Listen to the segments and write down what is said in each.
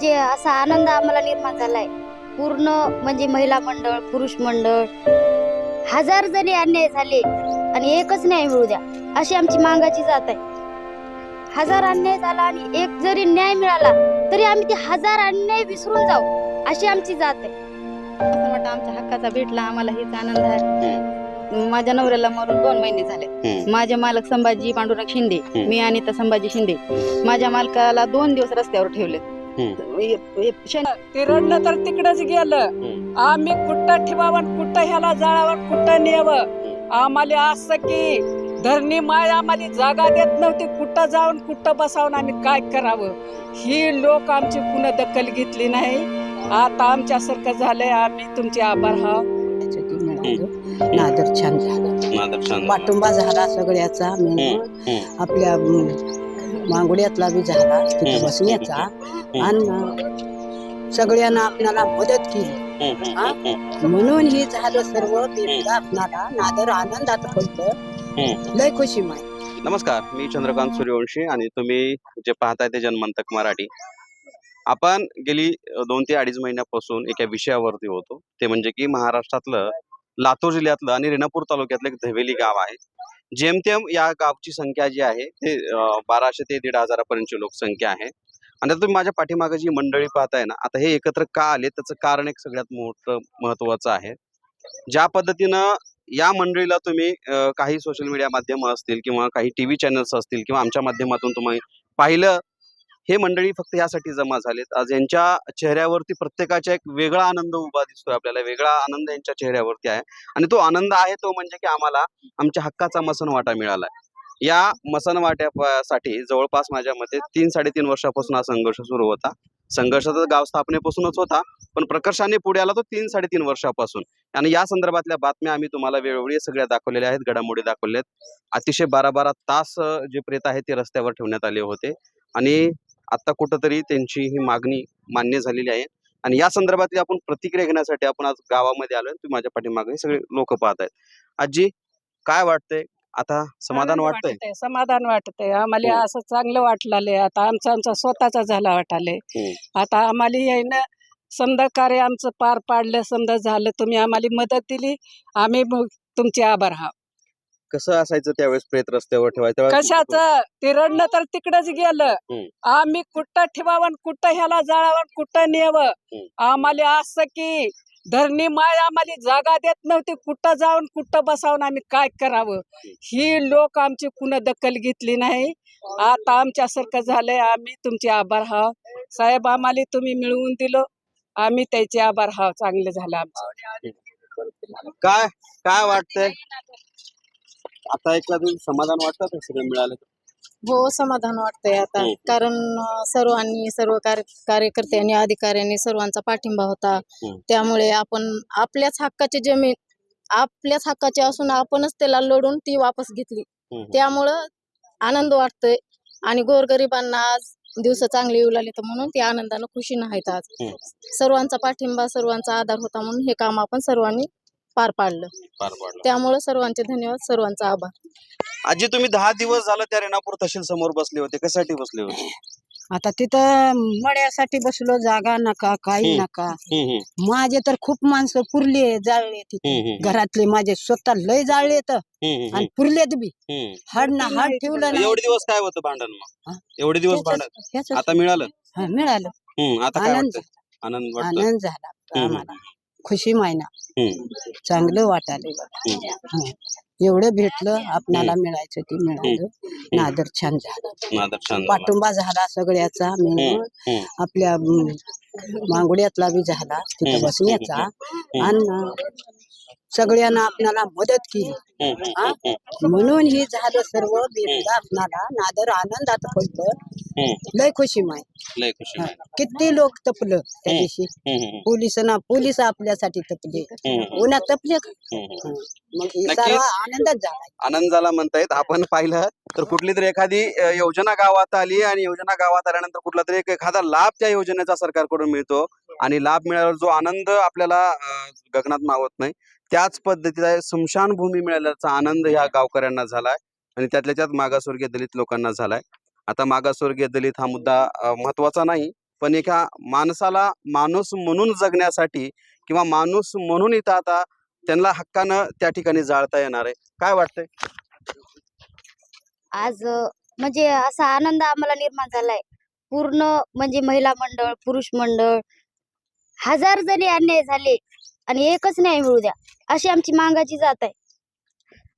म्हणजे असा आनंद आम्हाला निर्माण झालाय. पूर्ण म्हणजे महिला मंडळ पुरुष मंडळ हजार जरी अन्याय झाले आणि एकच न्याय मिळू द्या अशी आमची मागाची जात आहे. हजार अन्याय झाला आणि एक जरी न्याय मिळाला तरी आम्ही ते हजार अन्याय विसरून जाऊ अशी आमची जात आहे. असं वाटतं आमच्या हक्काचा भेटला आम्हाला हेच आनंद आहे. माझ्या नवऱ्याला मरून दोन महिने झाले. माझे मालक संभाजी पांडुरंग शिंदे. मी अनिता संभाजी शिंदे माझ्या मालकाला दोन दिवस रस्त्यावर ठेवले ते रडलं तर तिकडच गेलं. आम्ही कुठं ठेवावं कुठं ह्याला जाळावं कुठं न्यावं? आम्हाला असं की धरणी माय आम्हाला जागा देत नव्हती. कुठं जाऊन कुठं बसावून आम्ही काय करावं? ही लोक आमची पुन्हा दखल घेतली नाही. आता आमच्यासारखं झालंय. आम्ही तुमचे आभार हा. नादर छान झाला. छान झाला. पाठुंबा झाला सगळ्याचा. आपल्या मांगुड्यातला बी झाला तिथे. बसण्याचा आणि सगळ्यांना आपल्याला मदत केली. हा? म्हणून हे झालं सर्व आपणाला नादर आनंदात हम्म. लय खुशी माय. नमस्कार मी चंद्रकांत सूर्यवंशी आणि तुम्ही जे पाहताय ते जनमंतक मराठी. आपण गेली दोन ते अडीच महिन्यापासून एका विषयावरती होतो. ते म्हणजे की महाराष्ट्रातलं लातूर जिल्ह्यातलं आणि रेणापूर तालुक्यातलं एक धवेली गाव आहे. जेमतेम या गावची संख्या जी आहे ते बाराशे ते दीड हजारापर्यंतची लोकसंख्या आहे. आणि आता तुम्ही माझ्या पाठीमागे जी मंडळी पाहताय ना आता हे एकत्र का आले? त्याचं कारण एक सगळ्यात मोठं महत्वाचं आहे. ज्या पद्धतीनं या मंडळीला तुम्ही काही सोशल मीडिया माध्यम असतील किंवा काही टीव्ही चॅनल्स असतील किंवा आमच्या माध्यमातून तुम्ही पाहिलं हे मंडळी फक्त यासाठी जमा झालेत. आज यांच्या चेहऱ्यावरती प्रत्येकाचा एक वेगळा आनंद उभा दिसतोय आपल्याला. वेगळा आनंद यांच्या चेहऱ्यावरती आहे. आणि तो आनंद आहे तो म्हणजे की आम्हाला आमच्या हक्काचा मसन वाटा मिळालाय. या मसन वाट्यासाठी जवळपास माझ्या मते तीन साडेतीन वर्षापासून हा संघर्ष सुरू होता. संघर्ष तर गाव स्थापनेपासूनच होता. पण प्रकर्षाने पुढे आला तो तीन साडेतीन वर्षापासून. आणि या संदर्भातल्या बातम्या आम्ही तुम्हाला वेळोवेळी सगळ्या दाखवलेल्या आहेत. घडामोडी दाखवल्या आहेत अतिशय बारा बारा तास जे प्रेत आहेत ते रस्त्यावर ठेवण्यात आले होते. आणि आता कुठंतरी त्यांची ही मागणी मान्य झालेली आहे. आणि या संदर्भातली आपण प्रतिक्रिया घेण्यासाठी आपण आज गावामध्ये आलोय. तुम्ही माझ्या पाठीमागे हे सगळे लोक पाहत आहेत आजी काय वाटतंय? आता समाधान वाटतंय? समाधान वाटतंय. आम्हाला हम्म. असं चांगलं वाटलं आता आमचा आमचा स्वतःचा झाला वाटाले हम्म. आता आम्हाला यायनं समजा कार्य आमचं पार पाडलं समजा झालं तुम्ही आम्हाला मदत दिली. आम्ही तुमचे आभार हा कसं असायचं त्यावेळेस प्रेत रस्त्यावर ठेवायचं? कशाचं? ते रडलं तर तिकडच गेलं. आम्ही कुठं ठेवावं कुठं ह्याला जाळावं कुठं हम्म. आम्हाला असं की धरणी माय आम्हाला जागा देत नव्हती. कुठं जाऊन कुठं बसावून आम्ही काय करावं? ही लोक आमची कुणा दखल घेतली नाही. आता आमच्यासारखं झालंय. आम्ही तुमचे आभार हाव साहेब आम्हाला तुम्ही मिळवून दिलं. आम्ही त्याचे आभार हाव चांगलं झालं आमचं. काय? काय वाटतंय? आता एखादं समाधान वाटतं का सगळं मिळालं हो समाधान वाटतंय आता हम्म. कारण अं, सर्वांनी सर्व कार्य कार्यकर्त्यांनी अधिकाऱ्यांनी सर्वांचा पाठिंबा होता हम्म. त्यामुळे आपण आपल्याच हक्काची जमीन आपल्याच हक्काची असून आपणच त्याला लढून ती वापस घेतली हम्म. त्यामुळं आनंद वाटतोय आणि गोरगरिबांना आज दिवस चांगले येऊ लागले तर म्हणून ते आनंदानं खुशी आहेत आज हम्म. सर्वांचा पाठिंबा सर्वांचा आधार होता म्हणून हे काम आपण सर्वांनी पार पाडलं. पार पाडलं. त्यामुळे सर्वांचे धन्यवाद सर्वांचा आभार. आजी तुम्ही दहा दिवस झालं त्या रेणापूर तहसील समोर बसले होते. कशासाठी बसले होते? आता तिथं मड्यासाठी बसलो जागा नका काही हम्म. नका. हम्म, हम्म, माझे तर खूप माणसं पुरले जाळले तिथे. हम्म, हम्म, घरातले माझे स्वतः लय जाळले तर हम्म, आणि पुरलेत बी. हम्म. हाड ना हाड ठेवलं ना. एवढे दिवस काय होतं भांडण मग? हा? एवढे दिवस भांडण. आता मिळालं? हा, मिळालं. हम्म, आता काय आनंद वाटतं? आनंद वाटतो. आनंद झाला. आम्हाला. खुशी मायना चांगलं वाटाले बघा. एवढं भेटलं आपणाला मिळायचं ते मिळालं. नादर छान झालं. पाठुंबा झाला सगळ्याचा. आपल्या मांगुड्यातला बी झाला. तिथं. बसण्याचा आणि सगळ्यांना आपणाला मदत केली. हा? म्हणून हे झालं सर्व भेटलं आपणाला. नादर आनंदात हम्म. लय खुशी माय. लय खुशी. किती लोक तपलं त्या दिवशी. हम्म, हम्म, पोलिसांना पोलीस आपल्यासाठी तपले. हम्म, उन्हात तपले का? हम्म, हम्म. मग हे नक्कीच. सर्व आनंदच झाला आनंद झाला म्हणतायत आपण पाहिलं तर कुठली तरी एखादी अ, योजना गावात आली आणि योजना गावात आल्यानंतर कुठला तरी एक एखादा लाभ त्या योजनेचा सरकारकडून मिळतो. आणि लाभ मिळाल्यावर जो आनंद आपल्याला अ, गगनात मावत नाही. त्याच पद्धतीचा स्मशानभूमी मिळाल्याचा आनंद ह्या गावकऱ्यांना झालाय आणि त्यातल्या त्यात मागासवर्गीय दलित लोकांना झालाय. आता मागासवर्गीय दलित हा मुद्दा महत्त्वाचा नाही पण एका माणसाला माणूस म्हणून जगण्यासाठी किंवा माणूस म्हणून इथं आता त्यांना हक्कानं त्या ठिकाणी जाळता येणार आहे. काय वाटतंय? आज म्हणजे असा आनंद आम्हाला निर्माण झालाय. पूर्ण म्हणजे महिला मंडळ पुरुष मंडळ हजार जरी अन्याय झाले आणि एकच न्याय मिळू द्या. अशी आमची मागाची जात आहे.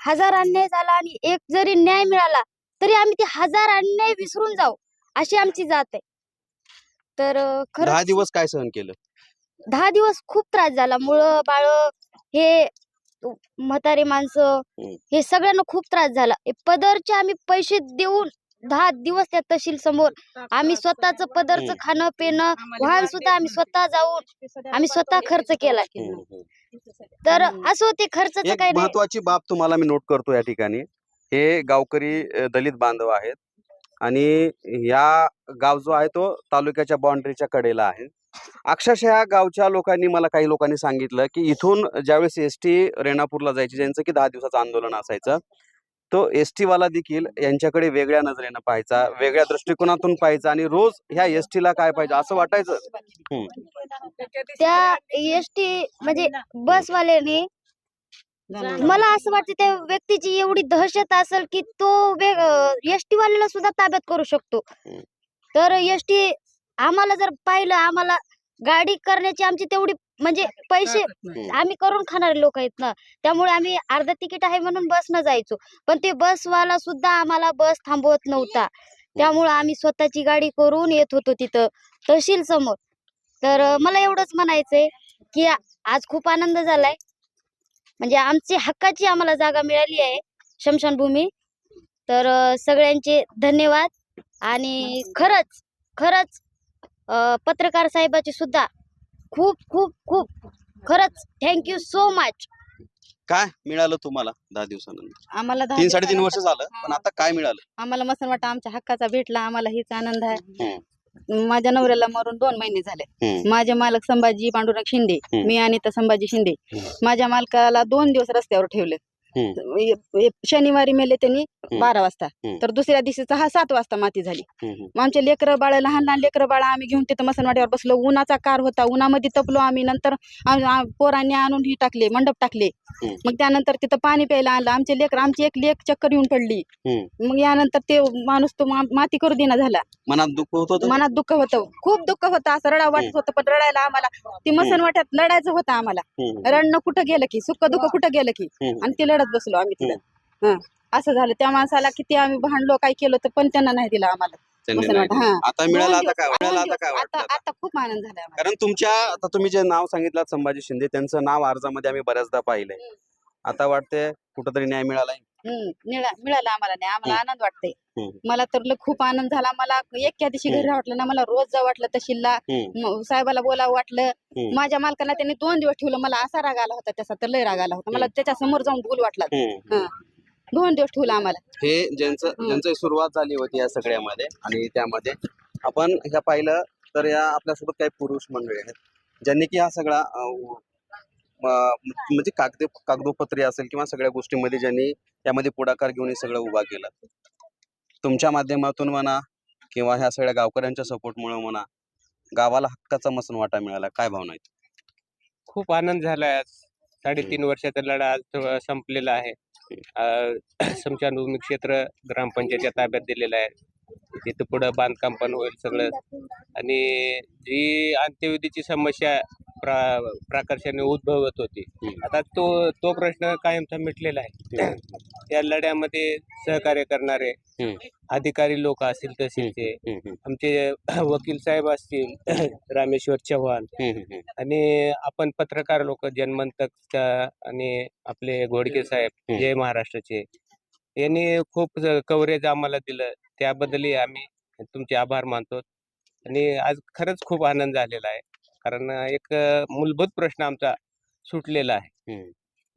हजार अन्याय झाला आणि एक जरी न्याय मिळाला तरी आम्ही ते हजार अन्याय विसरून जाऊ अशी आमची जात आहे. तर दहा दिवस काय सहन केलं? दहा दिवस खूप त्रास झाला. मुलं बाळ हे म्हातारी माणसं हम्म. हे सगळ्यांना खूप त्रास झाला. हे पदरचे आम्ही पैसे देऊन दहा दिवस त्या तहसील समोर आम्ही स्वतःच पदरचं हम्म. खाणं पिणं वाहन सुद्धा आम्ही स्वतः जाऊन आम्ही स्वतः खर्च केलाय तर असं होते खर्चाचं एक नाही. महत्वाची बाब तुम्हाला मी नोट करतो या ठिकाणी. हे गावकरी अ, दलित बांधव आहेत आणि या गाव जो आहे तो तालुक्याच्या बाउंड्रीच्या कडेला आहे. अक्षरशः या गावच्या लोकांनी मला काही लोकांनी सांगितलं की इथून ज्यावेळेस एस टी रेणापूरला जायची ज्यांचं की दहा दिवसाचं आंदोलन असायचं तो एस वाला देखील यांच्याकडे वेगळ्या नजरेनं पाहायचा वेगळ्या दृष्टिकोनातून पाहायचा आणि रोज ह्या एस ला काय पाहिजे असं वाटायचं. हम्म. त्या एस टी म्हणजे बसवाल्याने मला असं वाटतं त्या व्यक्तीची एवढी दहशत असेल की तो एस टी वाल्याला सुद्धा ताब्यात करू शकतो. तर एस टी आम्हाला जर पाहिलं आम्हाला गाडी करण्याची आमची तेवढी म्हणजे पैसे आम्ही करून खाणारे लोक आहेत ना. त्यामुळे आम्ही अर्ध तिकीट आहे म्हणून बसनं जायचो. पण ते बसवाला सुद्धा आम्हाला बस थांबवत नव्हता. त्यामुळे आम्ही स्वतःची गाडी करून येत होतो तिथं तहसील समोर. तर मला एवढंच म्हणायचंय की आज खूप आनंद झालाय. म्हणजे आमची हक्काची आम्हाला जागा मिळाली आहे शमशानभूमी. तर सगळ्यांचे धन्यवाद आणि खरंच खरंच पत्रकार साहेबाचे सुद्धा खूप खूप खूप खरंच थँक्यू सो मच काय मिळालं तुम्हाला दहा दिवसानंतर? आम्हाला दहा तीन साडेतीन वर्ष झालं पण आता काय मिळालं? आम्हाला मसन वाटतं आमच्या हक्काचा भेटला आम्हाला हीच आनंद आहे. माझ्या नवऱ्याला मरून दोन महिने झाले. माझे मालक संभाजी पांडुरंग शिंदे. मी आणि संभाजी शिंदे. माझ्या मालकाला दोन दिवस रस्त्यावर ठेवले शनिवारी मेले त्यांनी बारा वाजता. तर दुसऱ्या दिवशी सहा सात वाजता माती झाली. मग आमचे लेकरं बाळ लहान लहान लेकरं बाळ आम्ही घेऊन तिथं मसनवाड्यावर बसलो. उन्हाचा कार होता. उन्हामध्ये तपलो आम्ही. नंतर पोरांनी आणून ही टाकले मंडप टाकले. मग त्यानंतर तिथं पाणी प्यायला आणलं. आमचे लेकर आमची एक लेक चक्कर येऊन पडली. मग यानंतर ते माणूस तो माती करू देना झाला. मनात दुःख होत मनात दुःख होतं. खूप दुःख होतं. असं रडा वाटत होतं पण रडायला आम्हाला ती मसन वाट्यात लढायचं होतं आम्हाला. रडणं कुठं गेलं की? सुख दुःख कुठं गेलं की. आणि ते लढत बसलो आम्ही तिथं. हं. असं झालं. त्या माणसाला किती आम्ही भांडलो काय केलं तर पण त्यांना नाही दिला आम्हाला. आता मिळालं आता काय? मिळालं आता. काय वाटतं आता खूप आनंद झाला. कारण तुमच्या आता तुम्ही जे नाव सांगितलं संभाजी शिंदे त्यांचं नाव अर्जामध्ये आम्ही बऱ्याचदा पाहिलंय. आता वाटतंय कुठंतरी न्याय मिळालाय. मिळालं आम्हाला नाही आम्हाला आनंद वाटतंय. मला तर खूप आनंद झाला मला एका दिवशी घरी वाटलं ना मला रोज जावं वाटलं. म- साहेबाला बोलावं वाटलं. माझ्या मालकांना त्यांनी दोन दिवस ठेवलं मला असा राग आला होता त्याचा तर लय राग आला होता मला त्याच्यासमोर जाऊन बोल वाटला. दोन दिवस ठेवलं आम्हाला हे ज्यांचं. ज्यांची सुरुवात झाली होती या सगळ्यामध्ये आणि त्यामध्ये आपण ह्या पाहिलं तर या आपल्यासोबत काही पुरुष मंडळी आहेत ज्यांनी की हा सगळा म्हणजे कागदे कागदोपत्री असेल किंवा सगळ्या गोष्टींमध्ये ज्यांनी यामध्ये पुढाकार घेऊन हे सगळं उभा केलं. तुमच्या माध्यमातून म्हणा किंवा ह्या सगळ्या गावकऱ्यांच्या सपोर्टमुळे म्हणा गावाला हक्काचा मसन वाटा मिळाला. काय भावना आहेत? खूप आनंद झालाय आज. साडेतीन वर्षाचा लढा आज संपलेला आहे. अं, स्मशानभूमी क्षेत्र ग्रामपंचायतच्या ताब्यात दिलेलं आहे. तिथं पुढं बांधकाम पण होईल सगळं. आणि जी अंत्यविधीची समस्या प्रा प्राकर्षाने उद्भवत होती आता तो तो प्रश्न कायमचा मिटलेला आहे. या लढ्यामध्ये सहकार्य करणारे. अधिकारी लोक असतील तहसीलचे आमचे वकील साहेब असतील रामेश्वर चव्हाण. आणि आपण पत्रकार लोक जनमंतकच्या आणि आपले घोडके साहेब. जय महाराष्ट्राचे. यांनी खूप कव्हरेज आम्हाला दिलं. त्याबद्दलही आम्ही तुमचे आभार मानतो आणि आज खरंच खूप आनंद झालेला आहे. कारण एक मूलभूत प्रश्न आमचा सुटलेला आहे.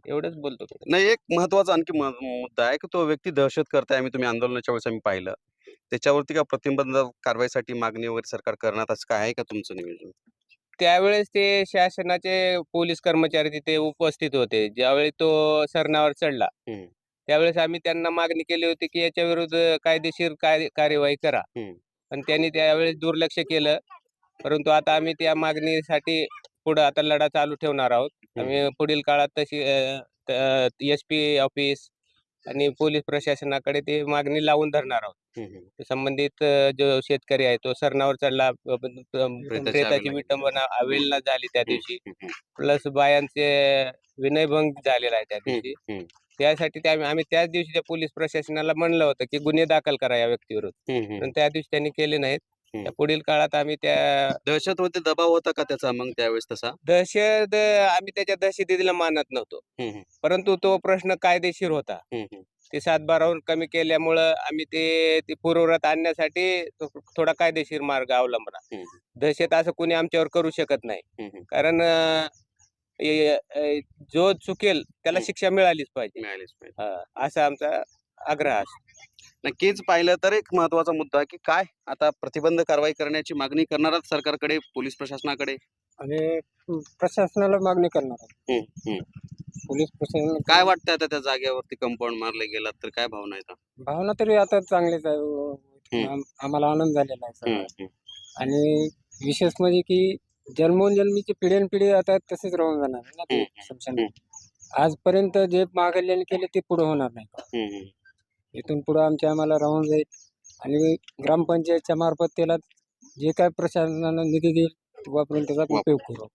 एवढंच बोलतो. नाही एक महत्त्वाचा आणखी मुद्दा आहे की तो व्यक्ती दहशत करताय आम्ही तुम्ही आंदोलनाच्या वेळेस आम्ही पाहिलं. त्याच्यावरती का प्रतिबंध कारवाईसाठी मागणी वगैरे सरकार करण्यात असं काय आहे का तुमचं नियोजन? त्यावेळेस ते शासनाचे पोलीस कर्मचारी तिथे उपस्थित होते. ज्यावेळी तो सरणावर चढला. त्यावेळेस आम्ही त्यांना मागणी केली होती की याच्या विरुद्ध कायदेशीर कार्य- कार्यवाही करा. हम्म. पण त्यांनी त्यावेळेस दुर्लक्ष केलं. परंतु आता आम्ही त्या मागणीसाठी पुढं आता लढा चालू ठेवणार आहोत. आम्ही पुढील काळात तशी एस पी ऑफिस आणि पोलीस प्रशासनाकडे ती मागणी लावून धरणार आहोत. हम्म, हम्म. संबंधित अ, जो शेतकरी आहे तो सरणावर चढला अ, ब- ब- प्रेताची विटंबना अवेलना झाली त्या दिवशी. हम्म, प्लस बायांचे विनयभंग झालेला आहे त्या हम्म, दिवशी. हम्म, त्यासाठी त्या आम्ही त्याच दिवशी त्या पोलीस प्रशासनाला म्हणलं होतं की गुन्हे दाखल करा या व्यक्तीविरुद्ध. पण त्या दिवशी त्यांनी केले नाहीत. त्या पुढील काळात आम्ही त्या दहशतवरती दबाव होता का त्याचा मग त्यावेळेस तसा दहशत आम्ही त्याच्या दहशतीला मानत नव्हतो परंतु तो प्रश्न कायदेशीर होता. ते सातबाराहून कमी केल्यामुळं आम्ही ते ते पूर्ववत आणण्यासाठी थोडा कायदेशीर मार्ग अवलंबला. दहशत असं कोणी आमच्यावर करू शकत नाही. कारण ए- ए- जो चुकेल त्याला हम्म. शिक्षा मिळालीच पाहिजे मिळालीच पाहिजे हा, असा आमचा आग्रह असतो नक्कीच पाहिलं तर एक महत्त्वाचा मुद्दा आहे की काय आता प्रतिबंध कारवाई करण्याची मागणी करणार सरकारकडे पोलीस प्रशासनाकडे आणि प्रशासनाला मागणी करणार आहे. पोलीस प्रशासन काय वाटतं आता त्या जागेवरती कंपाऊंड मारले गेलात तर काय भावना भावना तरी आता चांगलीच आहे. आम- आम्हाला आनंद झालेला आहे सगळा. आणि विशेष म्हणजे की जन्मोन जन्मीची पिढ्यान पिढी आता तसेच राहून जाणार आहे ना ते हम्म. स्मशान आजपर्यंत जे मागल्याने केले ते पुढे होणार नाही. इथून पुढे आमच्या आम्हाला राहून जाईल. आणि ग्रामपंचायतच्या मार्फत त्याला जे काय प्रशासनानं निधी देईल तो वापरून त्याचा उपयोग करू.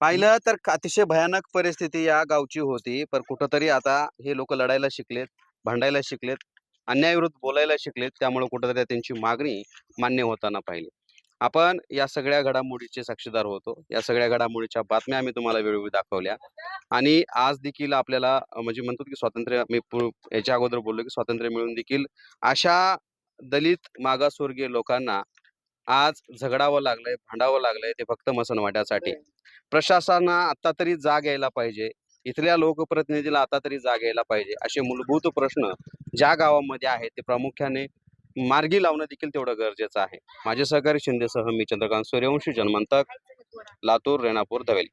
पाहिलं तर अतिशय भयानक परिस्थिती या गावची होती पण कुठंतरी आता हे लोक लढायला शिकलेत भांडायला शिकलेत अन्यायाविरुद्ध बोलायला शिकलेत त्यामुळे कुठंतरी त्यांची मागणी मान्य होताना पाहिली. आपण या सगळ्या घडामोडीचे साक्षीदार होतो. या सगळ्या घडामोडीच्या बातम्या आम्ही तुम्हाला वेळोवेळी दाखवल्या. आणि आज देखील आपल्याला म्हणजे म्हणतो की स्वातंत्र्य मी याच्या अगोदर बोललो की स्वातंत्र्य मिळून देखील अशा दलित मागासवर्गीय लोकांना आज झगडावं लागलंय भांडावं लागलंय ते फक्त मसनवाट्यासाठी. प्रशासना आता तरी जाग यायला पाहिजे. इथल्या लोकप्रतिनिधीला आता तरी जाग यायला पाहिजे. असे मूलभूत प्रश्न ज्या गावामध्ये आहेत ते प्रामुख्याने मार्गी लावणं देखील तेवढं गरजेचं आहे. माझे सहकारी शिंदेसह मी चंद्रकांत सूर्यवंशी जनमंतक लातूर रेणापूर धवेली.